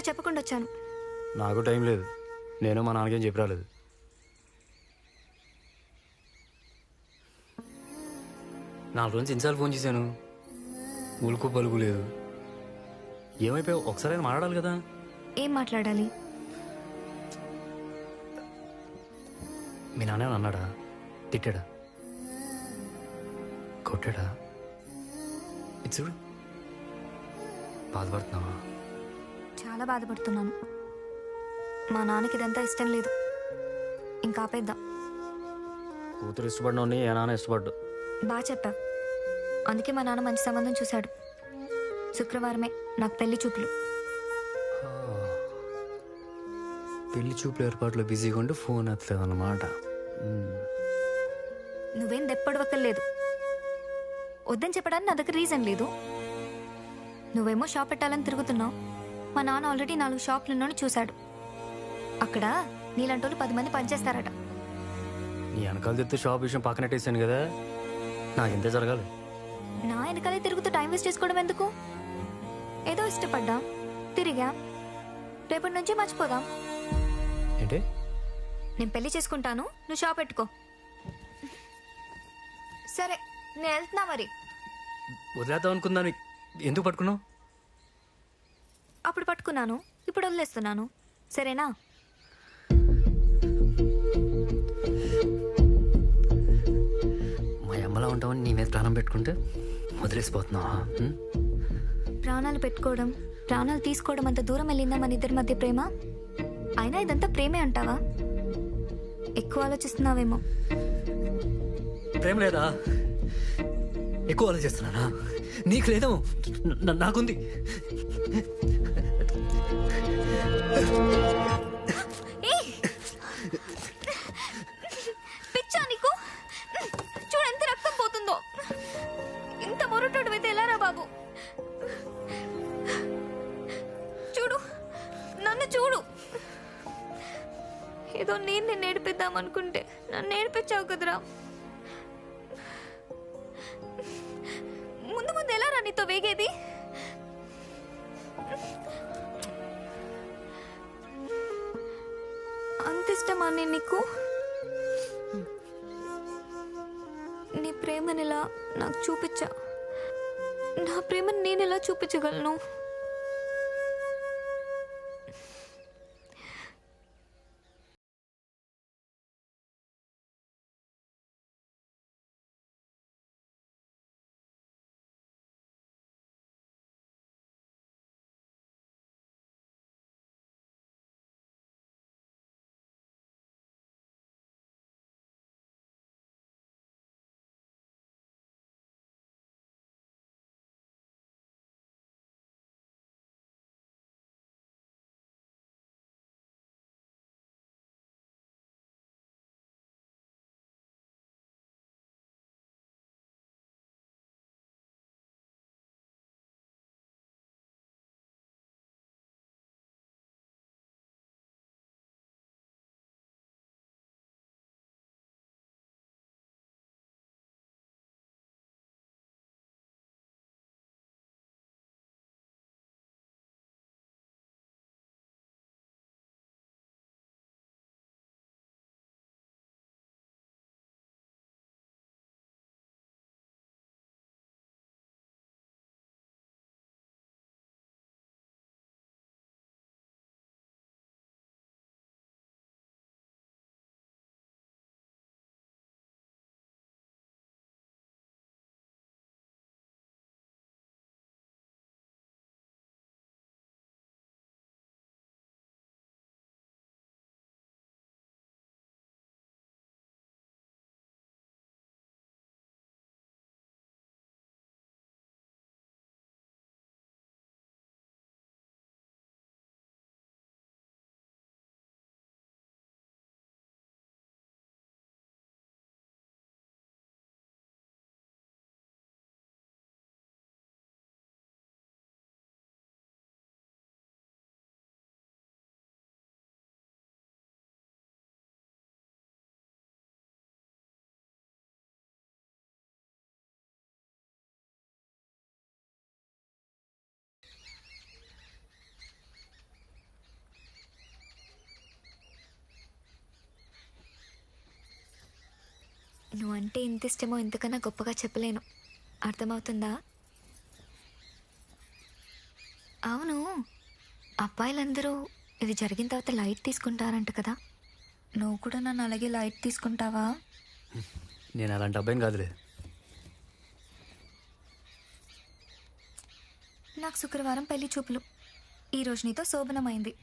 చెప్పు నాకు టైం లేదు ఇంట్లో చెప్పకుండా వచ్చాను. నాకు టైం లేదు. నేను మా నాన్నకేం చెప్పి రాలేదు. నాలుగు రోజు ఎన్నిసార్లు ఫోన్ చేశాను? ఉలుకు పలుకు లేదు. ఏమైపోయావు? ఒకసారి మాట్లాడాలి కదా? ఏం మాట్లాడాలి? మీ నాన్న ఏమన్నా అన్నాడా? తిట్టాడా? కొట్టాడా? ఇది చూడు బాధపడుతున్నావా? చాలా బాధపడుతున్నాను. మా నాన్నకి ఇదంతా ఇష్టం లేదు. ఇంకా ఆపేద్దాం. కూతురు ఇష్టపడినోని ఏ నాన్న ఇష్టపడ్డు? బాగా చెప్పావు అందుకే మా నాన్న మంచి సంబంధం చూశాడు. శుక్రవారమే నాకు పెళ్ళి చూపులు. పెళ్ళి చూపుల ఏర్పాట్లో బిజీగా ఉండి ఫోన్ ఎత్తలేదు అన్నమాట నువ్వేం దెప్పడవక్కర్లేదు. వద్దని చెప్పడానికి నా దగ్గర రీజన్ లేదు. నువ్వేమో షాప్ పెట్టాలని తిరుగుతున్నావు. మా నాన్న ఆల్రెడీ నాలుగు షాపులున్నాను చూశాడు. అక్కడ నీలాంటోళ్ళు పది మంది పనిచేస్తారట. నీ వెనకాల తెస్తే షాప్ విషయం పక్కనట్టేసాను కదా. నాకు ఇంతే జరగాలి. నా వెనకాలే తిరుగుతూ టైం వేస్ట్ చేసుకోవడం ఎందుకు? ఏదో ఇష్టపడ్డా తిరిగా. రేపటి నుంచి మర్చిపోదాం. ఏంటి? నేను పెళ్ళి చేసుకుంటాను నువ్వు షాప్ పెట్టుకో. సరే నేను వెళ్తున్నా మరి. వదిలేద్దాం అనుకున్నాను ఎందుకు పట్టుకున్నావు? అప్పుడు పట్టుకున్నాను. ఇప్పుడు వదిలేస్తున్నాను. సరేనా? మా అమ్మలా ఉంటామని నీ మీద ప్రాణం పెట్టుకుంటే వదిలేసిపోతున్నావా? ప్రాణాలు పెట్టుకోవడం ప్రాణాలు తీసుకోవడం అంత దూరం వెళ్ళిందా మన ఇద్దరి మధ్య ప్రేమ? అయినా ఇదంతా ప్రేమే అంటావా? ఎక్కువ ఆలోచిస్తున్నావేమో. ప్రేమ లేదా? ఎక్కువ ఆలోచిస్తున్నానా? నీకు లేదో? న- నాకుంది! పిచ్చా నీకు? చూడు ఎంత రక్తం పోతుందో. ఇంత మొరటోడు అయితే ఎలారా బాబు? చూడు నన్ను చూడు. ఏదో నేను నిన్ను అనుకుంటే నన్ను నేర్పించావు కదరా. ముందు ముందు ఎలా రా నీతో వేగేది? ఇష్టమా నేను నీకు? నీ ప్రేమనిలా నాకు చూపించా నా ప్రేమని నేను ఎలా చూపించగలను? నువ్వు అంటే ఇంత ఇష్టమో ఇంతకన్నా గొప్పగా చెప్పలేను. అర్థమవుతుందా? అవును. అబ్బాయిలందరూ ఇది జరిగిన తర్వాత లైట్ తీసుకుంటారంట కదా. నువ్వు కూడా నన్ను అలాగే లైట్ తీసుకుంటావా? నేను అలాంటి అబ్బాయిని కాదులే. నాకు శుక్రవారం పెళ్ళి చూపులు. ఈరోజు నీతో శోభనమైంది.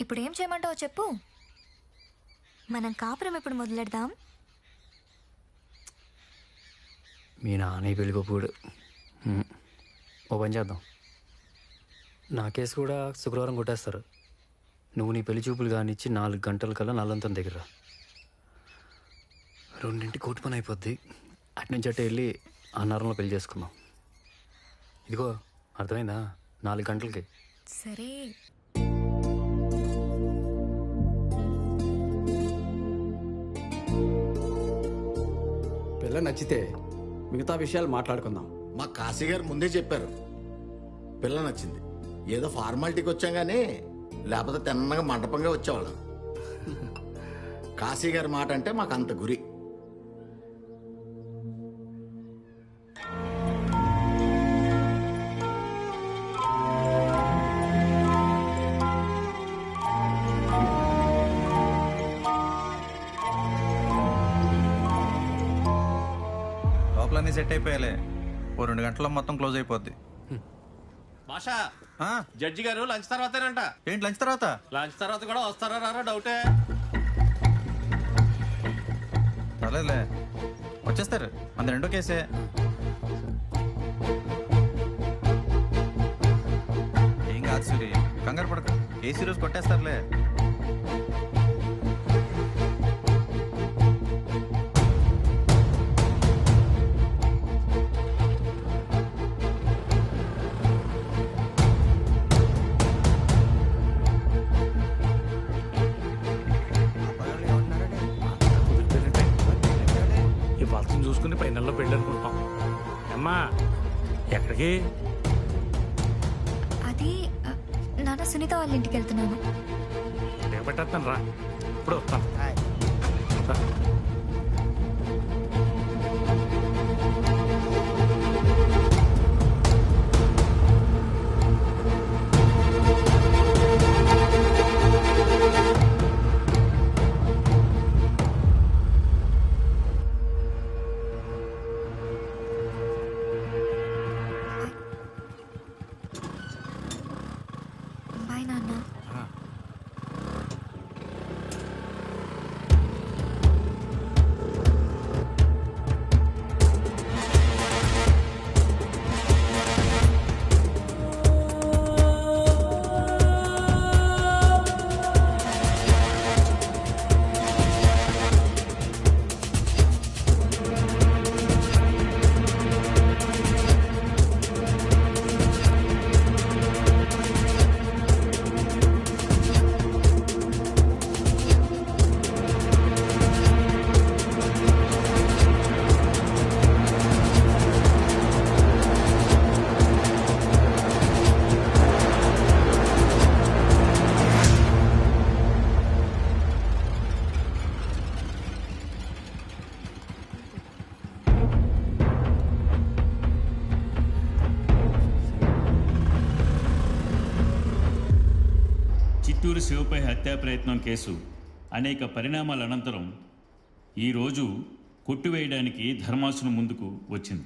ఇప్పుడు ఏం చేయమంటావో చెప్పు. మనం కాపురం ఎప్పుడు మొదలెడదాం? మీ నాన్న పెళ్ళిపోప్పుడు. ఓ పని చేద్దాం. నా కేసు కూడా శుక్రవారం కొట్టేస్తారు. నువ్వు నీ పెళ్ళి చూపులు కానిచ్చి నాలుగు గంటల కల్లా నల్లంతం దగ్గర రెండింటి కోటి పని అయిపోద్ది. అటు నుంచి అట్టే వెళ్ళి అన్నారంలో పెళ్ళి చేసుకుందాం. ఇదిగో అర్థమైందా? నాలుగు గంటలకి. సరే. పిల్ల నచ్చితే మిగతా విషయాలు మాట్లాడుకుందాం. మా కాశీ గారు ముందే చెప్పారు. పిల్ల నచ్చింది. ఏదో ఫార్మాలిటీకి వచ్చాం కానీ లేకపోతే తిన్నగా మండపంగా వచ్చేవాళ్ళం. కాశీ గారి మాట అంటే మాకు అంత గురి. లోపలన్నీ సెట్ అయిపోయాలే. ఓ రెండు గంటల్లో మొత్తం క్లోజ్ అయిపోద్ది. భాషా ఆ, జడ్జి గారు లంచ్ తర్వాతేనంట. ఏంటి లంచ్ తర్వాత? లంచ్ తర్వాత కూడా వస్తారా రారా డౌటే. పర్లేదులే. వచ్చేస్తారు. మన రెండో కేసే. ఏం కాదు సూరి. కంగారు పడక. కేసు రోజు కొట్టేస్తారులే. ఇప్పుడు వస్తాను. హత్యా ప్రయత్నం కేసు. అనేక పరిణామాల అనంతరం ఈరోజు కొట్టివేయడానికి ధర్మాసును ముందుకు వచ్చింది.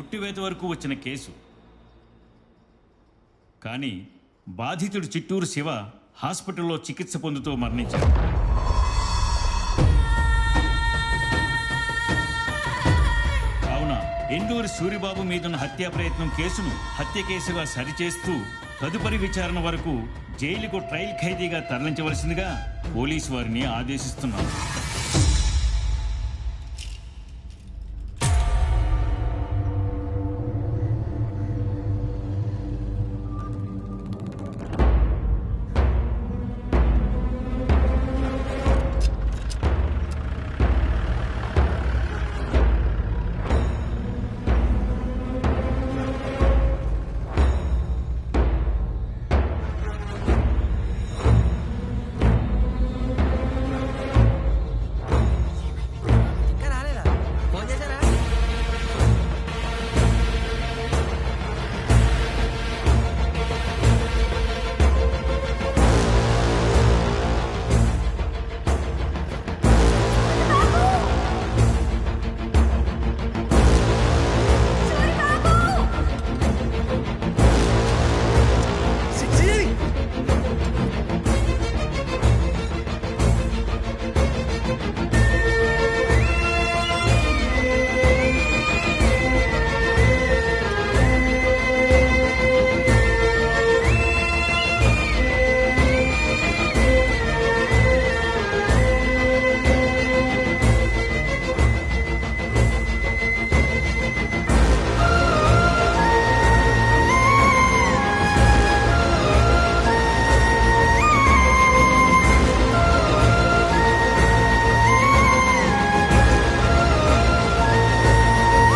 పుట్టివేత వరకు వచ్చిన కేసు. కానీ బాధితుడు చిట్టూరు శివ హాస్పిటల్లో చికిత్స పొందుతూ మరణించాడు. కావున ఎండూరి సూరిబాబు మీదున్న హత్యా ప్రయత్నం కేసును హత్య కేసుగా సరిచేస్తూ తదుపరి విచారణ వరకు జైలుకు ట్రయల్ ఖైదీగా తరలించవలసిందిగా పోలీసు వారిని ఆదేశిస్తున్నారు